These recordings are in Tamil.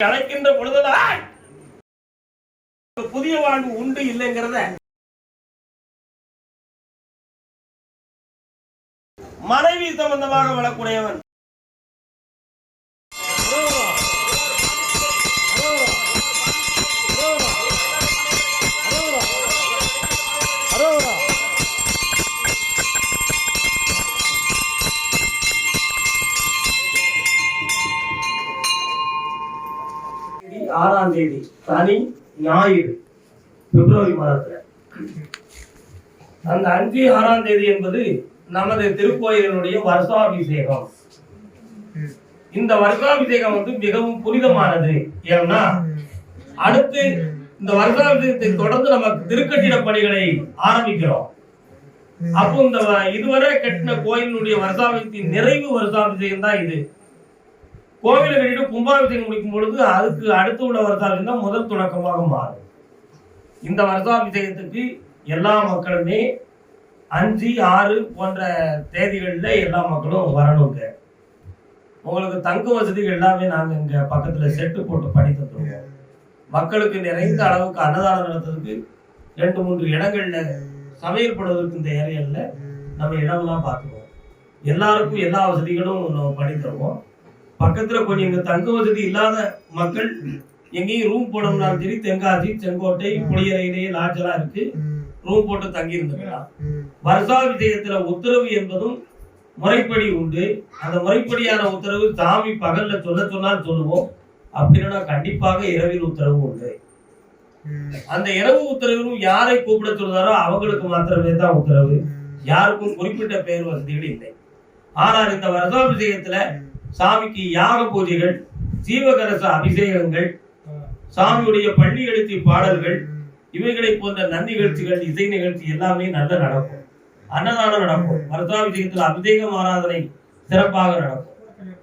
அழைக்கின்ற பொழுதுதான் புதிய வாழ்வு உண்டு இல்லைங்கிறத மனைவி சம்பந்தமாக வரக்கூடியவன் ஆறாம் தேதி சனி ஞாயிறு பிப்ரவரி மாதத்துல. அந்த அஞ்சு ஆறாம் தேதி என்பது நமது திருக்கோயிலினுடைய வருஷாபிஷேகம். இந்த வருஷாபிஷேகம் வந்து மிகவும் புனிதமானது. ஏன்னா அடுத்து இந்த வருஷாபிஷேகத்தை தொடர்ந்து நம்ம திருக்கட்டிட பணிகளை ஆரம்பிக்கிறோம். அப்போ இந்த இதுவரை கட்டின கோயிலினுடைய வருஷாபிஷத்தின் நிறைவு வருஷாபிஷேகம் தான் இது. கோவிலை கட்டிட்டு கும்பாபிஷேகம் முடிக்கும் பொழுது அதுக்கு அடுத்து உள்ள வருஷாபிஷேகம் தான் முதல் தொடக்கமாக மாறும். இந்த வருஷாபிஷேகத்துக்கு எல்லா மக்களுமே அஞ்சு ஆறு போன்ற தேதிகளில் எல்லா மக்களும் வரணுங்க. உங்களுக்கு தங்க வசதிகள் எல்லாமே நாங்கள் இங்கே பக்கத்தில் செட்டு போட்டு பண்ணி தந்துருவோம் மக்களுக்கு நிறைந்த அளவுக்கு அன்னதானம் நடத்துறதுக்கு ரெண்டு மூன்று இடங்களில் சமையல் பண்ணுவதற்கு இந்த ஏரியாவில் நம்ம இடம்லாம் பார்த்துக்குவோம். எல்லாருக்கும் எல்லா வசதிகளும் நம்ம பண்ணி தருவோம். பக்கத்துல கொஞ்சம் இங்க தங்க வசதி இல்லாத மக்கள் எங்கேயும் ரூம் போடணும்னாலும் சரி தென்காசி செங்கோட்டை புளியரையிலேயே லாட்ஜ் எல்லாம் இருக்கு. ரூம் போட்டு தங்கி இருந்துக்கலாம் விஜயத்துல உத்தரவு என்பதும் முறைப்படி உண்டு. அந்த முறைப்படியான உத்தரவு சாமி பகல்ல சொல்ல சொன்னால் சொல்லுவோம். அப்படின்னா கண்டிப்பாக இரவில் உத்தரவு உண்டு. அந்த இரவு உத்தரவிலும் யாரை கூப்பிட சொல்றாரோ அவங்களுக்கு மாத்திரமே தான் உத்தரவு. யாருக்கும் குறிப்பிட்ட பெயர் வசதிகள் இல்லை. ஆனால் இந்த வருஷாபிஷேகத்துல சாமிக்கு யாக பூஜைகள் ஜீவகரச அபிஷேகங்கள் சாமியுடைய பள்ளி எழுச்சி பாடல்கள் இவைகளை போன்ற நன் நிகழ்ச்சிகள் இசை நிகழ்ச்சி எல்லாமே நல்ல நடக்கும். அன்னதானம் நடக்கும். வருஷாபிஷேகத்தில் அபிஷேகம் ஆராதனை சிறப்பாக நடக்கும்.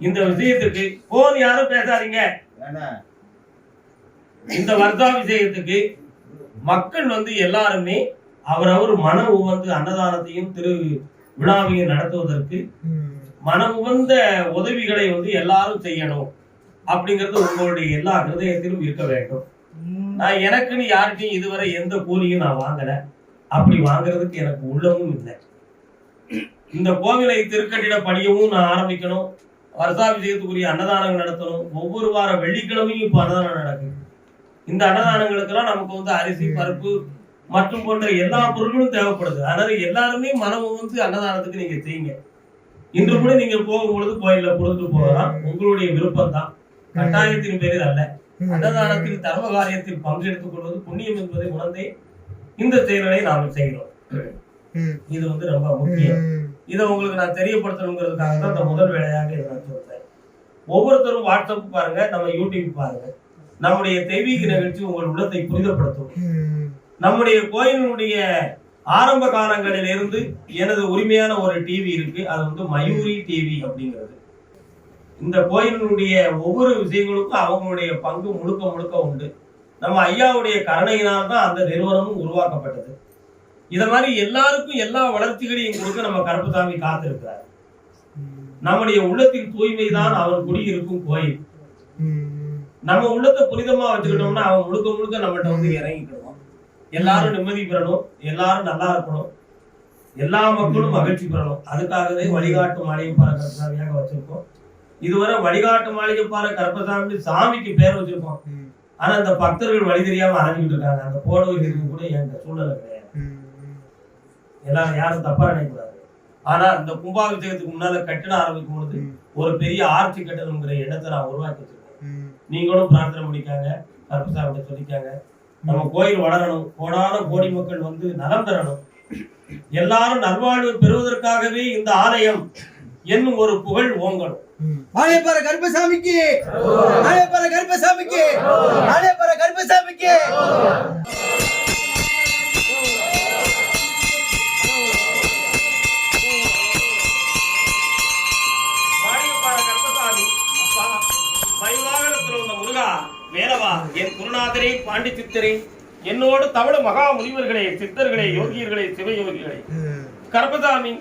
இந்த விஷயத்துக்கு போன் யாரும் பேசாதீங்க. இந்த வருஷாபிஷேகத்துக்கு மக்கள் வந்து எல்லாருமே அவரவர் மன உவந்து அன்னதானத்தையும் திரு விழாவையும் நடத்துவதற்கு மன உவந்த உதவிகளை வந்து எல்லாரும் செய்யணும் அப்படிங்கிறது உங்களுடைய எல்லா ஹிருதயத்திலும் இருக்க வேண்டும். நான் எனக்குன்னு யார்கிட்டயும் இதுவரை எந்த கூலியும் நான் வாங்கல. அப்படி வாங்குறதுக்கு எனக்கு உள்ளமும் இல்லை. இந்த கோவிலை திருக்கட்டிட பணியவும் நான் ஆரம்பிக்கணும். வருஷாபிஷேகத்துக்குரிய அன்னதானங்கள் நடத்தணும். ஒவ்வொரு வார வெள்ளிக்கிழமையும் இப்போ அன்னதானம் நடக்குது. இந்த அன்னதானங்களுக்கெல்லாம் நமக்கு வந்து அரிசி பருப்பு மற்றும் போன்ற எல்லா பொருட்களும் தேவைப்படுது. அதனால எல்லாருமே மனம் வந்து அன்னதானத்துக்கு நீங்க செய்யுங்க. இன்று கூட நீங்க போகும்பொழுது கோயில்ல கொடுத்துட்டு போகலாம். உங்களுடைய விருப்பம் தான் கட்டாயத்தின் பேரில் அல்ல. அன்னதானத்தில் தர்ம காரியத்தில் பங்கெடுத்துக் கொள்வது புண்ணியம் என்பதை உணர்ந்தே இந்த செயல்களை நாம் செய்கிறோம். இது வந்து ரொம்ப முக்கியம். இதை உங்களுக்கு நான் தெரியப்படுத்தணுங்கிறதுக்காக தான் இந்த முதல் வேலையாக இதை நான் சொல்றேன். ஒவ்வொருத்தரும் வாட்ஸ்அப் பாருங்க நம்ம யூடியூப் பாருங்க. நம்முடைய தெய்வீக நிகழ்ச்சி உங்கள் உள்ளத்தை புரிதப்படுத்தும் நம்முடைய கோயிலினுடைய ஆரம்ப காலங்களில் இருந்து எனது உரிமையான ஒரு டிவி இருக்கு. அது வந்து மயூரி டிவி அப்படிங்கிறது. இந்த கோயிலினுடைய ஒவ்வொரு விஷயங்களுக்கும் அவங்களுடைய பங்கு முழுக்க முழுக்க உண்டு. நம்ம ஐயாவுடைய கருணையினால் தான் அந்த நிறுவனமும் உருவாக்கப்பட்டது. இத மாதிரி எல்லாருக்கும் எல்லா வளர்ச்சிகளையும் கொடுக்க நம்ம கருப்பசாமி காத்திருக்கிறார். நம்முடைய உள்ளத்தின் தூய்மை தான் அவன் குடியிருக்கும் கோயில். நம்ம உள்ளத்தை புனிதமா வச்சுக்கிட்டோம்னா அவன் முழுக்க முழுக்க நம்மகிட்ட வந்து இறங்கிக்கிடுவான். எல்லாரும் நிம்மதி பெறணும் எல்லாரும் நல்லா இருக்கணும். எல்லா மக்களும் மகிழ்ச்சி பெறணும். அதுக்காகவே வழிகாட்டு மாளிகைப்பாறை கருப்பசாமியாக வச்சிருக்கோம். இதுவரை வழிகாட்டு மாளிகைப்பாறை கருப்பசாமி சாமிக்கு பேர் வச்சிருக்கோம். ஆனா இந்த பக்தர்கள் வழி தெரியாம அலைஞ்சிட்டு இருக்காங்க. அந்த போட வைக்கிறதுக்கு கூட எங்க சூழ்நிலை கிடையாது. எல்லாரும் யாரும் தப்பா நினைக்கக்கூடாது. ஆனா இந்த கும்பாபிஷேகத்துக்கு முன்னால கட்டிட ஆரம்பிக்கும் பொழுது ஒரு பெரிய ஆர்ச்சி கட்டணுங்கிற எண்ணத்தை நான் உருவாக்கி வச்சிருக்கேன். நீங்களும் பிரார்த்தனை பண்ணிக்காங்க. கருப்பசாமி சொல்லிக்காங்க. நம்ம கோயில் வளரணும். கோடான கோடி மக்கள் வந்து நலம் பெறணும். எல்லாரும் நல்வாழ்வு பெறுவதற்காகவே இந்த ஆலயம் என்னும் ஒரு புகழ் ஓங்கணும். ஆணையப்பற கருப்பசாமிக்கு. ஆணையப்பற கருப்பசாமிக்கு. ஆணையப்பற கருப்பசாமிக்கு. குருநாதரே பாண்டி சித்தரே என்னோடு தமிழ் மகா முனிவர்களே சித்தர்களே யோகியர்களே சிவயோகிகளே. கருப்பசாமி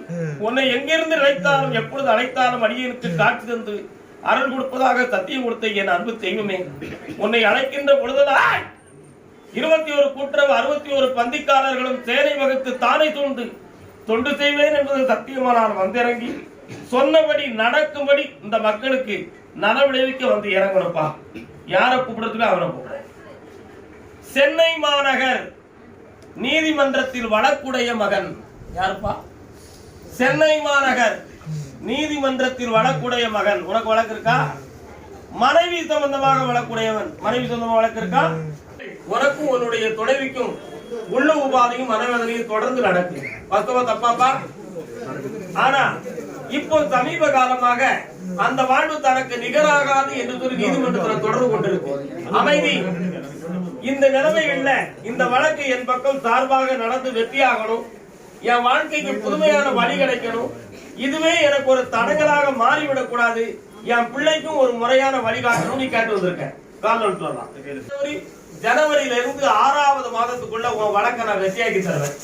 உன்னை எங்கிருந்து நினைத்தாலும் எப்பொழுது அழைத்தாலும் அடியனுக்கு காட்சி தந்து அருள் கொடுப்பதாக சத்தியம் கொடுத்த என் அன்பு தெய்வமே. உன்னை அழைக்கின்ற பொழுதுதான் இருபத்தி ஒரு கூட்டுறவு அறுபத்தி ஒரு பந்திக்காரர்களும் சேனை வகுத்து தானே தோண்டு தொண்டு செய்வேன் என்பது சத்தியமானால் வந்திறங்கி சொன்னபடி நடக்கும்படி இந்த மக்களுக்கு நல விளைவிக்க வந்து இறங்கணும்ப்பா. யாரை கூப்பிடுறதுக்கு அவரை கூப்பிடுறேன். சென்னை மாநகர் நீதிமன்றத்தில் வழக்குடைய மகன். யாருப்பா? சென்னை மாநகர் நீதிமன்றத்தில் வழக்குடைய மகன். உனக்கு வழக்கு இருக்கா? மனைவி சம்பந்தமாக வழக்குடையவன். மனைவி சம்பந்தமாக வழக்கு இருக்கா? உனக்கும் உன்னுடைய துணைவிக்கும் உள்ள உபாதையும் மனவேதனையும் தொடர்ந்து நடக்கும். வாஸ்தவா தப்பாப்பா? ஆனா இப்போ சமீப காலமாக அந்த வாழ்வு தனக்கு நிகராகாது என்று சொல்லி நீதிமன்றத்தில் தொடர்பு கொண்டிருக்கு. அமைதி. இந்த நிலைமைகள்ல இந்த வழக்கு என் பக்கம் சார்பாக நடந்து வெற்றியாகணும். என் வாழ்க்கைக்கு புதுமையான வழி கிடைக்கணும். இதுவே எனக்கு ஒரு தடங்கலாக மாறிவிடக் கூடாது. என் பிள்ளைக்கும் ஒரு முறையான வழிகாட்டணும் நீ கேட்டு வந்திருக்கேன் ஜனவரியில இருந்து ஆறாவது மாதத்துக்குள்ள உன் வழக்க நான் வெற்றியாக்கி தருவேன்.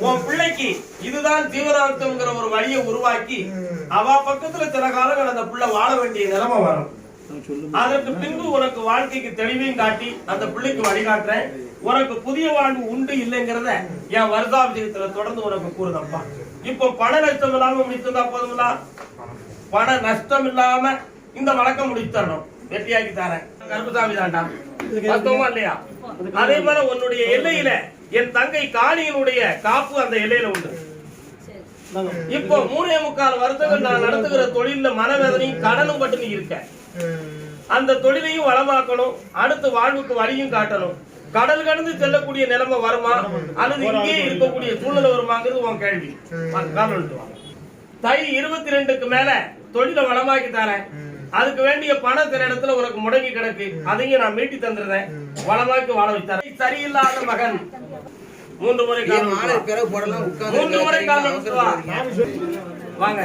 உன் பிள்ளைக்கு இதுதான் ஜீவனார்த்தம்ங்கிற ஒரு வழியை உருவாக்கி அவ பக்கத்துல சில காலங்கள் அந்த பிள்ளை வாழ வேண்டிய நிலைமை வரும். அதற்கு பின்பு உனக்கு வாழ்க்கைக்கு தெளிவையும் காட்டி அந்த பிள்ளைக்கு வழிகாட்டுறேன். உனக்கு புதிய வாழ்வு உண்டு இல்லைங்கிறத என் வருதாபிஷேகத்துல தொடர்ந்து உனக்கு கூறுதப்பா. இப்போ பண நஷ்டம் இல்லாம முடித்திருந்தா போதுங்களா பண நஷ்டம் இல்லாம இந்த வழக்கம் முடித்து தரணும் வெற்றியாக்கி தரேன். கருப்புசாமி தாண்டா. இல்லையா? அதே போல உன்னுடைய எல்லையில என் தங்கை காணியினுடைய காப்பு அந்த எல்லையில உண்டு. இப்போ மூணே முக்கால் வருஷங்கள் நான் நடத்துகிற தொழில்ல மனவேதனையும் கடனும் பட்டு நீ இருக்க. அந்த தொழிலையும் வளமாக்கணும் அடுத்து வாழ்வுக்கு வழியும் காட்டணும். கடல் கடந்து செல்லக்கூடிய நிலைமை வருமா? அல்லது இங்கே இருக்கக்கூடிய சூழ்நிலை வருமாங்கிறது உன் கேள்வி. தை இருபத்தி ரெண்டுக்கு மேல தொழிலை வளமாக்கி தரேன். அதுக்கு வேண்டிய பணம் சில இடத்துல உனக்கு முடங்கி கிடக்கு. அதையும் நான் மீட்டி தந்துடுறேன். வளமாக்கி வாழ வைத்தரேன் சரியில்லாத மகன். மூன்று முறை மூன்று முறை. வாங்க.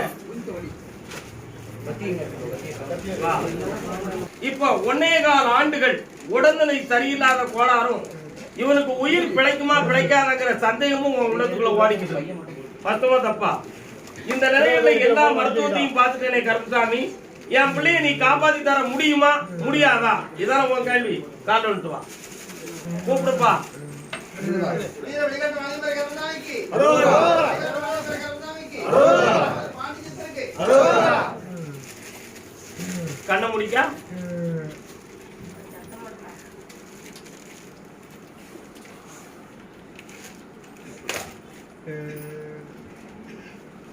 இப்போ ஒன்னே கால் ஆண்டுகள் உடல்நிலை சரியில்லாத கோளாறும் இவனுக்கு உயிர் பிழைக்குமா பிழைக்காதங்கிற சந்தேகமும் உன் உள்ளத்துக்குள்ள ஓடிக்குது. பத்தவா தப்பா. இந்த நிலையில எல்லா மருத்துவத்தையும் பார்த்துட்டேனே கருப்புசாமி என் பிள்ளைய நீ காப்பாத்தி தர முடியுமா? முடியாதா? இதான் உன் கேள்வி. காட்டு வந்துட்டு வா. கூப்பிடுப்பா. கண்ணை முடிக்கா.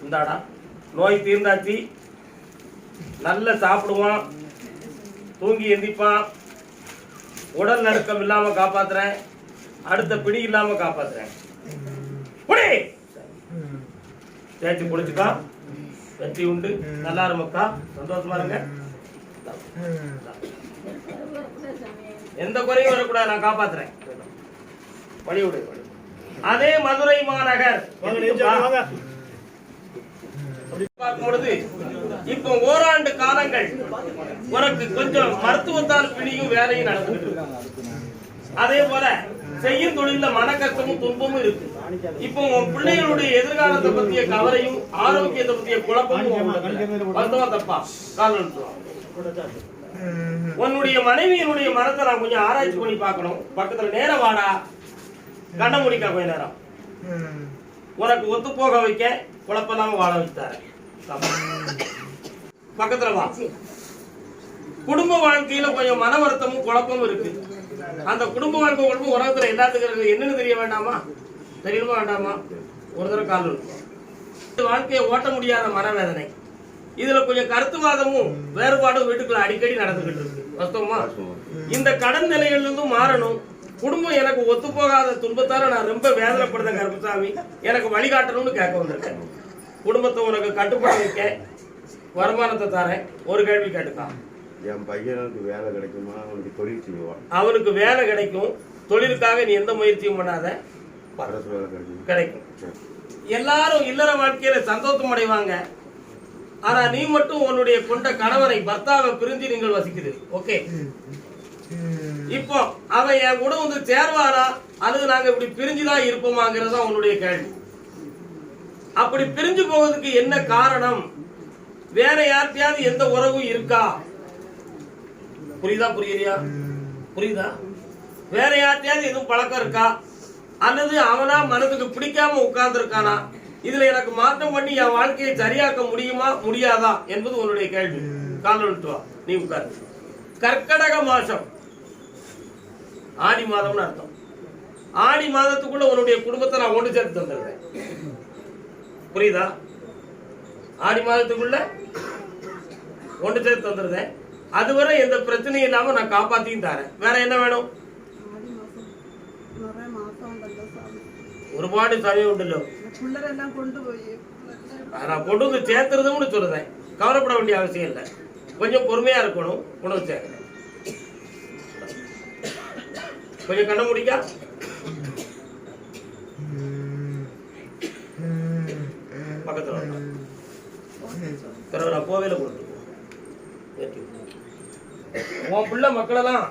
இந்தாடா. நோய் தீர்ந்தாச்சு. நல்ல சாப்பிடுவான் தூங்கி எந்திப்பான் உடல் நடுக்கம் இல்லாம காப்பாத்துறேன். அடுத்த பிடி இல்லாம காப்பாத்துறேன். புடி! தேய்ச்சி குடிச்சுக்கா வெற்றி உண்டு. நல்லா இருமக்கா சந்தோஷமா இருங்க. எந்த குறையும் வரக்கூடாது. நான் காப்பாத்துறேன். வழி விடு. வழி விடு. அதே மதுரை மாநகர். பார்க்கும் பொழுது இப்போ ஓராண்டு காலங்கள் உனக்கு கொஞ்சம் மருத்துவத்தால் பிடியும் வேலையும் நடந்துட்டு அதே போல செய்யும் தொழில மனக்கஷ்டமும் துன்பமும் இருக்கு. இப்போ உன் பிள்ளைகளுடைய எதிர்காலத்தை பத்திய கவலையும் ஆரோக்கியத்தை பத்திய குழப்பமும் தப்பா? கால் உன்னுடைய மனைவியினுடைய மனத்தை நான் கொஞ்சம் ஆராய்ச்சி பண்ணி பார்க்கணும். பக்கத்துல நேரம் வாடா. கண்ண முடிக்கா கொஞ்ச நேரம். உனக்கு ஒத்து போக வைக்க குழப்பம் வாழ வைத்தாரு. பக்கத்துல வா. குடும்ப வாழ்க்கையில கொஞ்சம் மன வருத்தமும் குழப்பமும் இருக்கு. அந்த குடும்ப வாழ்க்கை குழப்பம் உலகத்துல எல்லாத்துக்கும் இருக்கு. என்னன்னு தெரிய வேண்டாமா? தெரியணுமா வேண்டாமா? ஒரு தடவை கால் வாழ்க்கையை ஓட்ட முடியாத மனவேதனை. இதுல கொஞ்சம் கருத்துவாதமும் வேறுபாடும் வீட்டுக்குள்ள அடிக்கடி நடந்துகிட்டு இருக்கு. வாஸ்தவமா? இந்த கடன் நிலையில இருந்தும் மாறணும். குடும்பம் எனக்கு ஒத்து போகாத துன்பத்தால நான் ரொம்ப வேதனைப்படுறேன் கருப்பசாமி எனக்கு வழிகாட்டணும்னு கேட்க வந்திருக்கேன். குடும்பத்தை உனக்கு கட்டுப்பாடு வைக்க வருமானத்தை தரேன். ஒரு கேள்வி கேட்டுக்கான் என் பையனுக்கு வேலை கிடைக்குமா? அவனுக்கு தொழில் செய்வான் அவனுக்கு வேலை கிடைக்கும். தொழிலுக்காக நீ எந்த முயற்சியும் பண்ணாத. அரசு வேலை கிடைக்கும். கிடைக்கும். எல்லாரும் இல்லற வாழ்க்கையில சந்தோஷம் அடைவாங்க. ஆனா நீ மட்டும் உன்னுடைய கொண்ட கணவரை பர்த்தாவை பிரிஞ்சு நீங்கள் வசிக்குது. ஓகே? இப்போ அவன் என் கூட வந்து சேர்வானா? அல்லது நாங்க இப்படி பிரிஞ்சுதான் இருப்போமாங்கிறது தான் உன்னுடைய கேள்வி. அப்படி பிரிஞ்சு போவதுக்கு என்ன காரணம்? வேற யார்கிட்டயாவது எந்த உறவும் இருக்கா? புரியுதா புரியலையா? புரியுதா? வேற யார்கிட்டயாவது எதுவும் பழக்கம் இருக்கா? அல்லது அவனா மனதுக்கு பிடிக்காம உட்கார்ந்துருக்கானா? இதுல எனக்கு மாற்றம் பண்ணி என் வாழ்க்கையை சரியாக்க முடியுமா முடியாதா என்பது உன்னுடைய கேள்வி. கால் வா. நீ உட்காரு. கர்க்கடக மாசம். ஆடி மாதம்னு அர்த்தம். ஆடி மாதத்துக்குள்ள உன்னுடைய குடும்பத்தை நான் ஒன்று சேர்த்து தந்துடுறேன். புரியுதா? ஆடி மாதத்துக்குள்ள ஒன்று சேர்த்து தந்துடுறேன் அதுவரை எந்த பிரச்சனையும் இல்லாம நான் காப்பாத்தியும் தரேன் வேற என்ன வேணும் ആടി മാസം നിറയെ മാസം ഉണ്ടല്ലോ സ്വാമി ഒരുപാട് സമയം ഉണ്ടല്ലോ പിള്ളേരെല്ലാം കൊണ്ടുപോയി പിള്ളേരെ நான் கொண்டு வந்து சேர்த்துறதும்னு சொல்லுறேன் கவலைப்பட வேண்டிய அவசியம் இல்லை கொஞ்சம் பொறுமையா இருக்கணும் கொண்டு வந்து சேர்க்கிறேன் கொஞ்சம் கண்ண முடிக்கா பக்கத்துல வாங்க. பிறகு நான் கோவையில கொடுத்துருவோம் உன் பிள்ளை மக்களெல்லாம்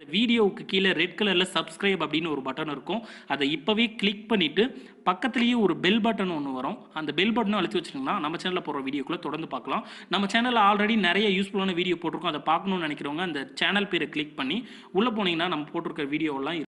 இந்த வீடியோவுக்கு கீழே ரெட் கலரில் சப்ஸ்கிரைப் அப்படின்னு ஒரு பட்டன் இருக்கும். அதை இப்போவே கிளிக் பண்ணிவிட்டு பக்கத்துலேயே ஒரு பெல் பட்டன் ஒன்று வரும். அந்த பெல் பட்டனை அழுத்தி வச்சிட்டிங்கன்னா நம்ம சேனலில் போடுற வீடியோக்குள்ளே தொடர்ந்து பார்க்கலாம். நம்ம சேனலில் ஆல்ரெடி நிறைய யூஸ்ஃபுல்லான வீடியோ போட்டிருக்கோம். அதை பார்க்கணும்னு நினைக்கிறவங்க அந்த சேனல் பேரை கிளிக் பண்ணி உள்ளே போனீங்கன்னா நம்ம போட்டிருக்க வீடியோவெல்லாம்